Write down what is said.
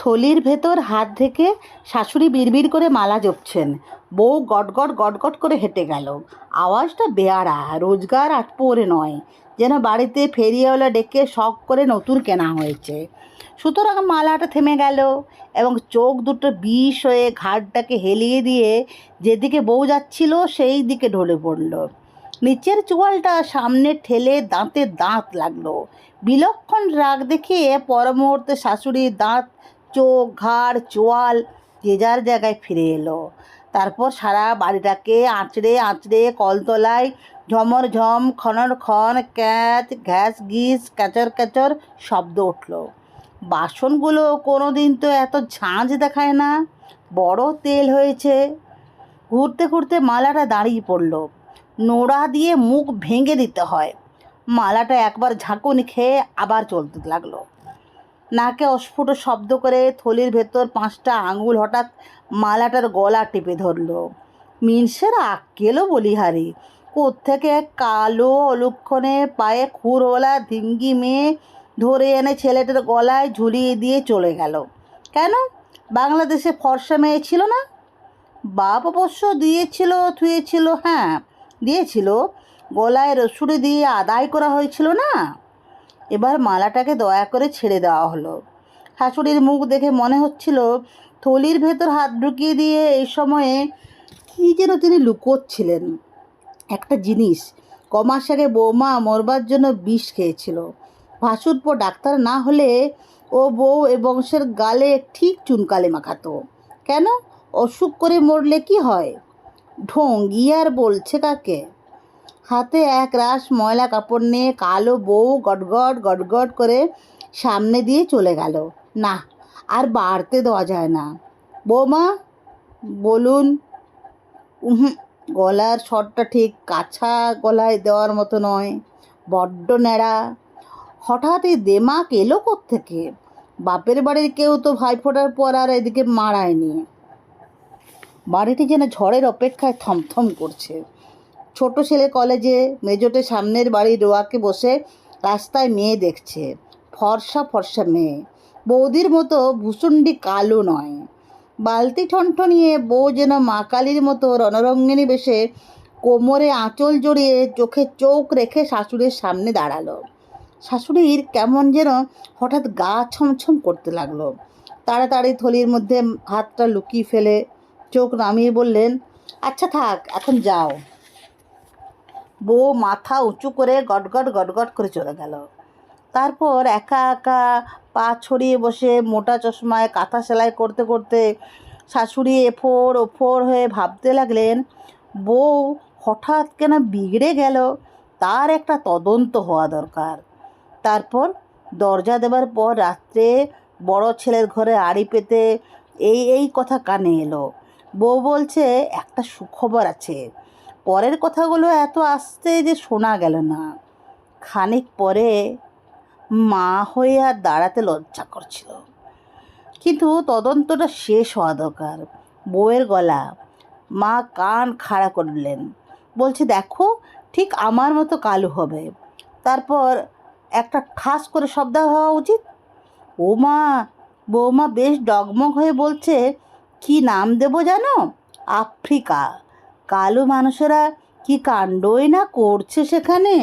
থলির ভেতর হাত থেকে শাশুড়ি বিড়বিড় করে মালা জপছেন। বউ গটগট গটগট করে হেঁটে গেল। আওয়াজটা বেয়ারা রোজগার আট পরে নয়। যেন বাড়িতে ফেরিওয়ালা ডেকে শখ করে নতুন কেনা হয়েছে। সুতরাং মালাটা থেমে গেল এবং চোখ দুটো বিষ হয়ে ঘাটটাকে হেলিয়ে দিয়ে যেদিকে বউ যাচ্ছিল সেই দিকে ঢলে পড়ল। নিচের চোয়ালটা সামনে ঠেলে দাঁতে দাঁত লাগল। বিলক্ষণ রাগ দেখিয়ে পর মুহূর্তে শাশুড়ির দাঁত চোখ, ঘাড়, চোয়াল যে যার জায়গায় ফিরে এলো। তারপর সারা বাড়িটাকে আঁচড়ে আঁচড়ে কলতলায় ঝমর ঝম খনর খন, ক্যাচ ঘ্যাস ঘিস, ক্যাচর ক্যাচর শব্দ উঠল। বাসনগুলো কোনো দিন তো এত ঝাঁঝ দেখায় না। বড় তেল হয়েছে। ঘুরতে ঘুরতে মালাটা দাঁড়িয়ে পড়ল। নোড়া দিয়ে মুখ ভেঙে দিতে হয়। মালাটা একবার ঝাঁকুনি খেয়ে আবার চলতে লাগল। নাকে অস্ফুট শব্দ করে থলির ভেতর পাঁচটা আঙুল হঠাৎ মালাটার গলা টিপে ধরলো। মিনসের আক্কেলও বলিহারি। কোত্থেকে কালো অলক্ষণে পায়ে খুরওয়ালা ধিঙ্গি মেয়ে ধরে এনে ছেলেটার গলায় ঝুলিয়ে দিয়ে চলে গেল। কেন? বাংলাদেশে ফর্সা মেয়ে ছিল না? বাপ অবশ্য দিয়েছিল, থুয়েছিল হ্যাঁ দিয়েছিল। গলায় রসুরি দিয়ে আদায় করা হয়েছিল না? এবার মালাটাকে দয়া করে ছেড়ে দেওয়া হলো। শাশুড়ির মুখ দেখে মনে হচ্ছিল, থলির ভেতর হাত ঢুকিয়ে দিয়ে এই সময়ে কী যেন তিনি লুকোচ্ছিলেন। একটা জিনিস কমাস আগে বৌমা মরবার জন্য বিষ খেয়েছিল। ভাসুরপো ডাক্তার না হলে ও বউ এ বংশের গালে ঠিক চুনকালে মাখাতো। কেন? অসুখ করে মরলে কি হয়? ঢঙ্গি আর বলছে কাকে? হাতে এক রাশ ময়লা কাপড় নিয়ে কালো বউ গটগট গটগট করে সামনে দিয়ে চলে গেল। না, আর বাড়তে দেওয়া যায় না। বৌমা, বলুন। গলার স্বরটা ঠিক কাছা গলায় দেওয়ার মতো নয়, বড্ড ন্যাড়া। হঠাৎ এই দেমাক এলো থেকে বাপের বাড়ির কেউ তো ভাই ফোটার পর আর এদিকে মারায়নি বাড়িটি যেন ঝড়ের অপেক্ষায় থমথম করছে। ছোট ছেলে কলেজে মেজোটে সামনের বাড়ির রোয়াকে বসে রাস্তায় মেয়ে দেখছে। ফর্সা ফর্সা মেয়ে। বৌদির মতো ভূষুণ্ডি কালো নয়। বালতি ঠন্ঠ নিয়ে বউ যেন মা কালীর মতো রণরঙ্গিনী বেশে কোমরে আঁচল জড়িয়ে চোখে চোখ রেখে শাশুড়ির সামনে দাঁড়াল। শাশুড়ির কেমন যেন হঠাৎ গা ছমছম করতে লাগল। তাড়াতাড়ি থলির মধ্যে হাতটা লুকিয়ে ফেলে চোখ নামিয়ে বললেন আচ্ছা থাক, এখন যাও। বউ মাথা উঁচু করে গটগট গটগট করে চলে গেল। তারপর একা একা পা ছড়িয়ে বসে মোটা চশমায় কাঁথা সেলাই করতে করতে শাশুড়ি এফোর ওফোর হয়ে ভাবতে লাগলেন, বউ হঠাৎ কেন বিগড়ে গেল? তার একটা তদন্ত হওয়া দরকার। তারপর দরজা দেবার পর রাত্রে বড় ছেলের ঘরে আড়ি পেতে এই এই কথা কানে এলো। বউ বলছে, একটা সুখবর আছে। পরের কথাগুলো এত আস্তে যে শোনা গেল না। খানিক পরে মা হয়ে আর দাঁড়াতে লজ্জা করছিল। কিন্তু তদন্তটা শেষ হওয়া দরকার। বউয়ের গলা। মা কান খাড়া করলেন বলছে, দেখো, ঠিক আমার মতো কালো হবে। তারপর একটা ঠাস করে শব্দ হওয়া উচিত? ও মা বৌমা বেশ ডগমগ হয়ে বলছে, কি নাম দেবো জানো? আফ্রিকা কালো মানুষেরা কি কাণ্ডই না করছে সেখানে?